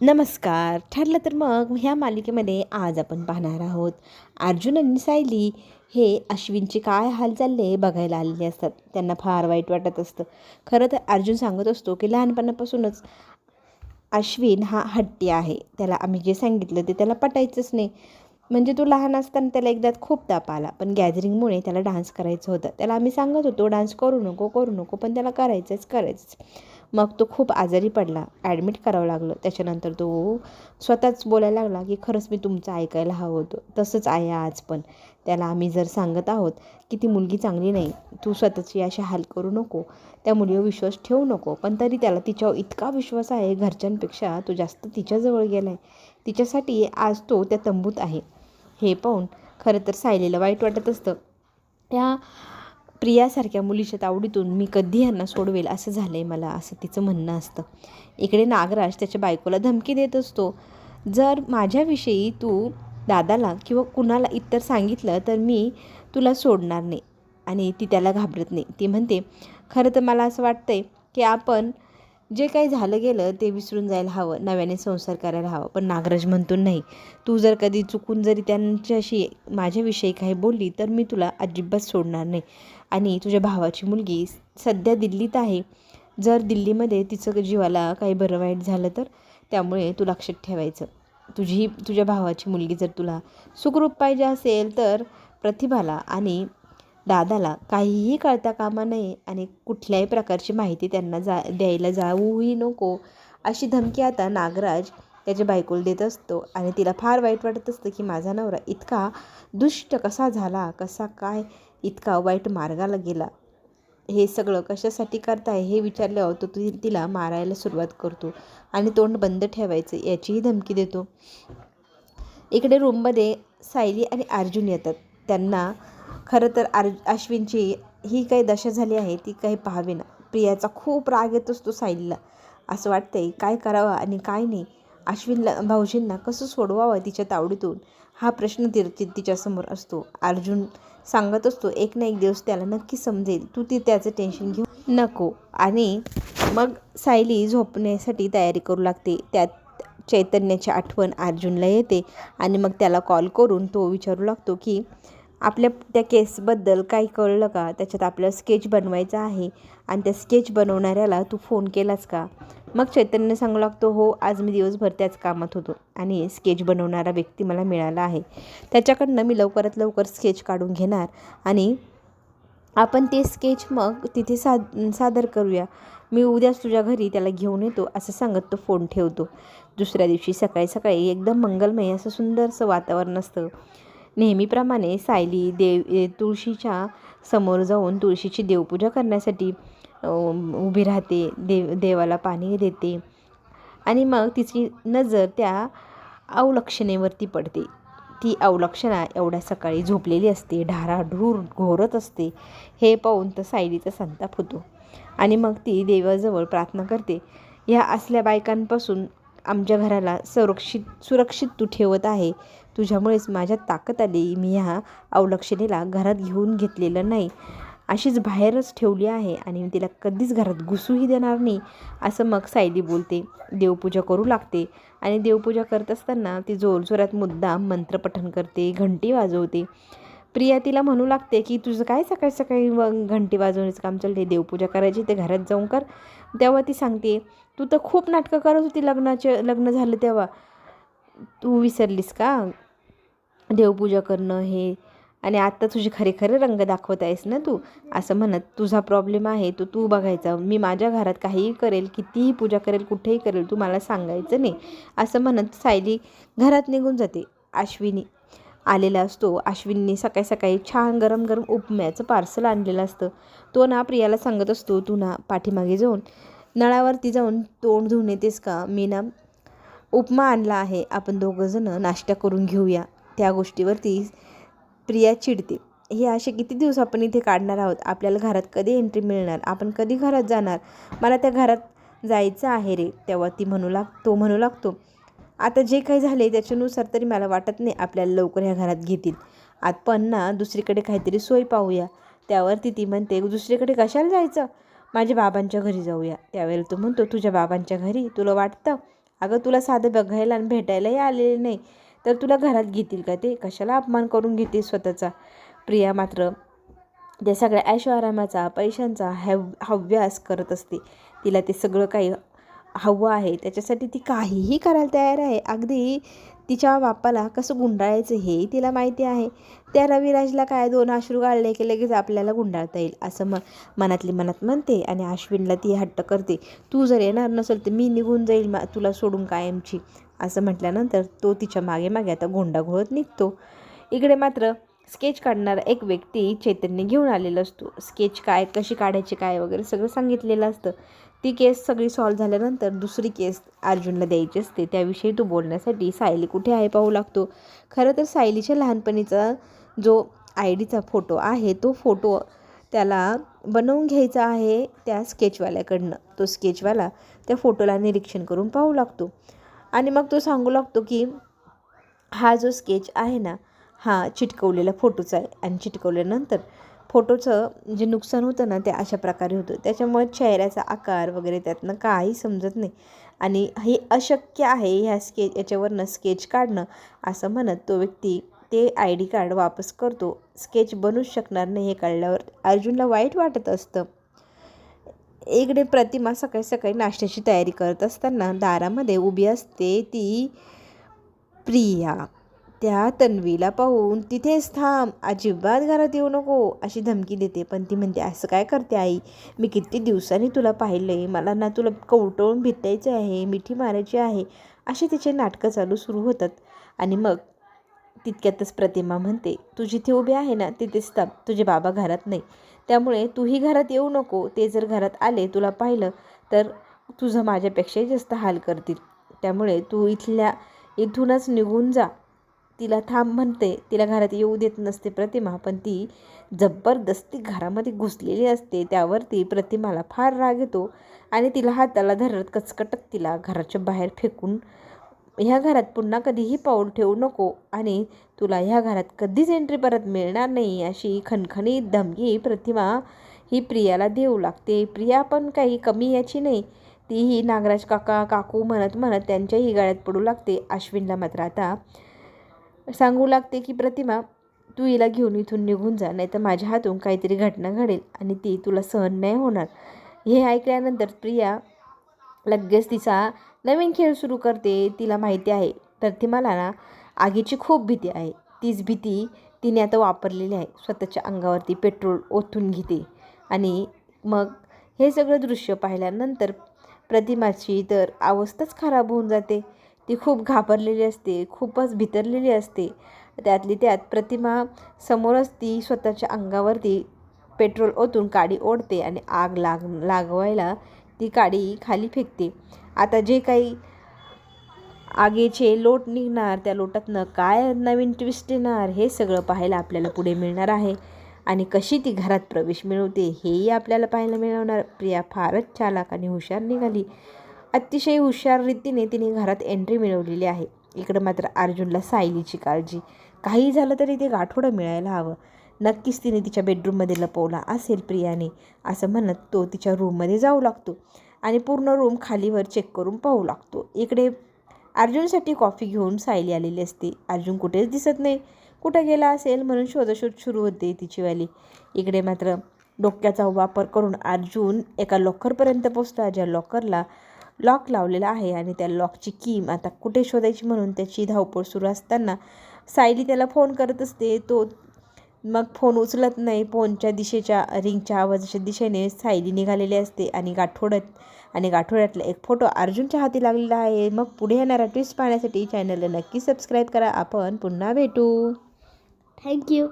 नमस्कार. ठरलं तर मग ह्या मालिकेमध्ये आज आपण पाहणार आहोत अर्जुन आणि सायली हे अश्विनचे काय हाल चालले बघायला आलेले असतात. त्यांना फार वाईट वाटत असतं. खरं तर अर्जुन सांगत असतो की लहानपणापासूनच अश्विन हा हट्टी आहे. त्याला आम्ही जे सांगितलं ते त्याला पटायचंच नाही. म्हणजे तो लहान असताना त्याला एकदा खूप ताप आला. पण गॅदरिंगमुळे त्याला डान्स करायचं होतं. त्याला आम्ही सांगत होतो डान्स करू नको करू नको पण त्याला करायचंच करायचंच. मग तो खूप आजारी पडला. ॲडमिट करावं लागलं. त्याच्यानंतर तो स्वतःच बोलायला लागला की खरंच मी तुमचं ऐकायला हवं होतं. तसंच आहे आज पण. त्याला आम्ही जर सांगत आहोत की ती मुलगी चांगली नाही तू स्वतःची अशी हाल करू नको. त्या मुलीवर विश्वास ठेवू नको. पण तरी त्याला तिच्यावर इतका विश्वास आहे घरच्यांपेक्षा तो जास्त तिच्याजवळ गेला आहे तिच्यासाठी आज तो त्या तंबूत आहे. हे पाहून खरं तर सायलीला वाईट वाटत असतं. त्या प्रियासारख्या मुलीच्या तावडीतून मी कधी यांना सोडवेल असं झालं आहे मला असं तिचं म्हणणं असतं. इकडे नागराज त्याच्या बायकोला धमकी देत असतो. जर माझ्याविषयी तू दादाला किंवा कुणाला इतर सांगितलं तर मी तुला सोडणार नाही आणि ती त्याला घाबरत नाही. ती म्हणते खरं तर मला असं वाटतं आहे की आपण जे काही झालं गेलं ते विसरून जायला हवं नव्याने संसार करायला हवं. पण नागराज म्हणतो नाही तू जर कधी चुकून जरी त्यांच्याशी माझ्याविषयी काही बोलली तर मी तुला अजिबात सोडणार नाही. आणि तुझ्या भावाची मुलगी सध्या दिल्लीत आहे. जर दिल्लीमध्ये तिचं जीवाला काही बरं वाईट झालं तर त्यामुळे तू लक्षात ठेवायचं. तुझी तुझ्या भावाची मुलगी जर तुला सुखरूप पाहिजे असेल तर प्रतिभाला आणि दादाला काहीही कळता कामा नये आणि कुठल्याही प्रकारची माहिती त्यांना जा द्यायला जाऊही नको अशी धमकी आता नागराज त्याच्या बायकोला देत असतो. आणि तिला फार वाईट वाटत असतं की माझा नवरा इतका दुष्ट कसा झाला कसा काय इतका वाईट मार्गाला गेला? हे सगळं कशासाठी करताय हे विचारल्यावर तो ती तिला मारायला सुरुवात करतो आणि तोंड बंद ठेवायचं याचीही धमकी देतो. इकडे रूममध्ये सायली आणि अर्जुन येतात. त्यांना खरं तर आर अश्विनची ही काही दशा झाली आहे ती काही पाहावी ना. प्रियाचा खूप राग येत असतो सायलीला. असं वाटतंय काय करावं आणि काय नाही? अश्विनला भाऊजींना कसं सोडवावं तिच्या तावडीतून? हा प्रश्न ति तिच्यासमोर असतो. अर्जुन सांगत असतो एक ना एक दिवस त्याला नक्की समजेल. तू ती त्याचं टेन्शन घेऊ नको. आणि मग सायली झोपण्यासाठी तयारी करू लागते. त्यात चैतन्याची आठवण अर्जुनला येते आणि मग त्याला कॉल करून तो विचारू लागतो की आपल्या त्या केसबद्दल काही कळलं का? त्याच्यात आपल्याला स्केच बनवायचा आहे आणि त्या स्केच बनवणाऱ्याला तू फोन केलास का? मग चैतन्य सांगू लागतो हो आज मी दिवसभर त्याच कामात होतो आणि स्केच बनवणारा व्यक्ती मला मिळाला आहे. त्याच्याकडनं मी लवकरात लवकर स्केच काढून घेणार आणि आपण ते स्केच मग तिथे साद सादर करूया. मी उद्याच तुझ्या घरी त्याला घेऊन येतो असं सांगत तो फोन ठेवतो. दुसऱ्या दिवशी सकाळी सकाळी एकदम मंगलमय असं सुंदरसं वातावरण असतं. नेहमीप्रमाणे सायली देव तुळशीच्या समोर जाऊन तुळशीची देवपूजा करण्यासाठी उभी राहते देव देवाला पाणी देते. आणि मग तिची नजर त्या अवलक्षणेवरती पडते. ती अवलक्षणा एवढ्या सकाळी झोपलेली असते ढाराढूर घोरत असते. हे पाहून तर सायलीचा संताप होतो. आणि मग ती देवाजवळ प्रार्थना करते. ह्या असल्या बायकांपासून आमच्या घराला संरक्षित सुरक्षित तू ठेवत आहे. तुझ्यामुळेच माझ्यात ताकद आली. मी ह्या अवलक्षणेला घरात घेऊन घेतलेलं नाही. अशीच बाहेरच ठेवली आहे आणि मी तिला कधीच घरात घुसूही देणार नाही असं मग सायली बोलते. देवपूजा करू लागते आणि देवपूजा करत असताना ती जोरजोरात मुद्दाम मंत्रपठण करते घंटी वाजवते. प्रिया तिला म्हणू लागते की तुझं काय सकाळी सकाळी घंटी वाजवण्याचं काम चालते देवपूजा करायची ते घरात जाऊन कर. तेव्हा ती सांगते तू तर खूप नाटकं करत होती लग्नाचे लग्न झालं तेव्हा. तू विसरलीस का? देवपूजा करणं हे. आणि आत्ता तुझे खरे खरे रंग दाखवत आहेस ना तू? असं म्हणत तुझा प्रॉब्लेम आहे तो तू बघायचा. मी माझ्या घरात काहीही करेल कितीही पूजा करेल कुठेही करेल तू मला सांगायचं नाही. असं म्हणत सायली घरात निघून जाते. अश्विनी आलेला असतो. अश्विनीने सकाळी सकाळी छान गरम गरम उपम्याचं पार्सल आणलेलं असतं. तो ना प्रियाला सांगत असतो तू ना पाठीमागे जाऊन नळावरती जाऊन तोंड धुवून येतेस का? मी ना उपमा आणला आहे. आपण दोघंजणं नाश्ता करून घेऊया. त्या गोष्टीवरती प्रिया चिडते. हे असे किती दिवस आपण इथे काढणार आहोत? आपल्याला घरात कधी एंट्री मिळणार? आपण कधी घरात जाणार? मला त्या घरात जायचं आहे रे. तेव्हा ती म्हणू लाग तो म्हणू लागतो आता जे काही झाले त्याच्यानुसार तरी मला वाटत नाही आपल्याला लवकर ह्या घरात घेतील. आपण ना दुसरीकडे काहीतरी सोय पाहूया. त्यावरती ती म्हणते दुसरीकडे कशाला जायचं? माझ्या बाबांच्या घरी जाऊया. त्यावेळेला तो म्हणतो तुझ्या बाबांच्या घरी? तुला वाटतं? अगं तुला साधं बघायला आणि भेटायलाही आलेले नाही. तर तुला घरात घेतील का ते? कशाला अपमान करून घेते स्वतःचा? प्रिया मात्र त्या सगळ्या ऐशोआरामाचा पैशांचा हॅव हव्यास करत असते. तिला ते सगळं काही हवं आहे त्याच्यासाठी ती काहीही करायला तयार आहे. अगदी तिच्या बापाला कसं गुंडाळायचं हे तिला माहिती आहे. त्या रविराजला काय दोन अश्रू गाळले की लगेच आपल्याला गुंडाळता येईल असं म मनातली मनात म्हणते आणि अश्विनला ती हट्ट करते. तू जर येणार नसेल तर मी निघून जाईल मा तुला सोडून कायमची असं म्हटल्यानंतर तो तिच्यामागे मागे आता गोंडाघोळत निघतो. इकडे मात्र स्केच काढणारा एक व्यक्ती चैतन्य घेऊन आलेला असतो. स्केच काय कशी काढायची काय वगैरे सगळं सांगितलेलं असतं. ती केस सगळी सॉल्व्ह झाल्यानंतर दुसरी केस अर्जुनला द्यायची असते. त्याविषयी तो बोलण्यासाठी सायली कुठे आहे पाहू लागतो. खरं तर सायलीच्या लहानपणीचा जो आय डीचा फोटो आहे तो फोटो त्याला बनवून घ्यायचा आहे त्या स्केचवाल्याकडनं. तो स्केचवाला त्या फोटोला निरीक्षण करून पाहू लागतो. आणि मग तो सांगू लागतो की हा जो स्केच आहे ना हा चिटकवलेला फोटोचा आहे. आणि चिटकवल्यानंतर फोटोचं जे नुकसान होतं ना ते अशा प्रकारे होतं. त्याच्यामुळे चेहऱ्याचा आकार वगैरे त्यातनं काही समजत नाही. आणि हे अशक्य आहे ह्या स्केच याच्यावरनं स्केच काढणं असं म्हणत तो व्यक्ती ते आय डी कार्ड वापस करतो. स्केच बनूच शकणार नाही हे काढल्यावर अर्जुनला वाईट वाटत असतं. इकडे प्रतिमा सकाळी सकाळी नाश्त्याची तयारी करत असताना दारामध्ये उभी असते ती प्रिया. त्या तन्वीला पाहून तिथेच थांब अजिबात घरात येऊ नको अशी धमकी देते. पण ती म्हणते असं काय करते आई? मी किती दिवसांनी तुला पाहिलं आहे मला ना तुला कवटळून भितायचं आहे मिठी मारायची आहे असे तिचे नाटकं चालू सुरू होतात. आणि मग तितक्यातच प्रतिमा म्हणते तू जिथे उभी आहे ना तिथेच थांब. तुझे बाबा घरात नाही. त्यामुळे तूही घरात येऊ नको. ते जर घरात आले तुला पाहिलं तर तुझं माझ्यापेक्षाही जास्त हाल करतील. त्यामुळे तू इथल्या इथूनच निघून जा. तिला थांब म्हणते. तिला घरात येऊ देत नसते प्रतिमा पण ती जबरदस्ती घरामध्ये घुसलेली असते. त्यावरती प्रतिमाला फार राग येतो आणि तिला हाताला धरत कचकटत तिला घराच्या बाहेर फेकून ह्या घरात पुन्हा कधीही पाऊल ठेवू नको आणि तुला ह्या घरात कधीच एंट्री परत मिळणार नाही अशी खणखणीत धमकी प्रतिमा ही प्रियाला देऊ लागते. प्रिया पण काही कमी याची नाही. तीही नागराज काका काकू म्हणत म्हणत त्यांच्याही गाळ्यात पडू लागते. अश्विनला मात्र आता सांगू लागते की प्रतिमा तू हिला घेऊन इथून निघून जा नाही तर माझ्या हातून काहीतरी घटना घडेल आणि ती तुला सहन नाही होणार. हे ऐकल्यानंतर प्रिया लगेच तिचा नवीन खेळ सुरू करते तिला माहिती आहे. प्रतिमाला ना आगीची खूप भीती आहे. तीच भीती तिने आता वापरलेली आहे. स्वतःच्या अंगावरती पेट्रोल ओतून घेते आणि मग हे सगळं दृश्य पाहिल्यानंतर प्रतिमाची तर अवस्थाच खराब होऊन जाते. ती खूप घाबरलेली असते खूपच भितरलेली असते. त्यातली त्यात प्रतिमा समोरच ती स्वतःच्या अंगावरती पेट्रोल ओतून काडी ओढते आणि आग लाग लागवायला ती काडी खाली फेकते. आता जे काही आगीचे लोट निघणार त्या लोटातनं काय नवीन ट्विस्ट येणार हे सगळं पाहायला आपल्याला पुढे मिळणार आहे. आणि कशी ती घरात प्रवेश मिळवते हेही आपल्याला पाहायला मिळवणार प्रिया फारच चालाक आणि हुशार निघाली. अतिशय हुशार रीतीने तिने घरात एंट्री मिळवलेली आहे. इकडं मात्र अर्जुनला सायलीची काळजी. काही झालं तरी ते गाठोडं मिळायला हवं. नक्कीच तिने तिच्या बेडरूममध्ये लपवला असेल प्रियाने. असं म्हणत तो तिच्या रूममध्ये जाऊ लागतो आणि पूर्ण रूम खालीवर चेक करून पाहू लागतो. इकडे अर्जुनसाठी कॉफी घेऊन सायली आलेली असते. अर्जुन कुठेच दिसत नाही. कुठं गेला असेल म्हणून शोधशोध सुरू होते तिचीवाली इकडे मात्र डोक्याचा वापर करून अर्जुन एका लॉकरपर्यंत पोचला ज्या लॉकरला लॉक लावलेला आहे आणि त्या लॉकची कीम आता कुठे शोधायची म्हणून त्याची धावपळ सुरू असताना सायली त्याला फोन करत असते. तो मग फोन उचलत नाही. फोनच्या दिशेच्या रिंगच्या आवाजाच्या दिशेने सायली निघालेली असते आणि गाठोड्यात आणि गाठोड्यातला एक फोटो अर्जुनच्या हाती लागलेला आहे. मग पुढे येणारा ट्विस्ट पाहण्यासाठी चॅनलला नक्की सबस्क्राईब करा. आपण पुन्हा भेटू. थँक्यू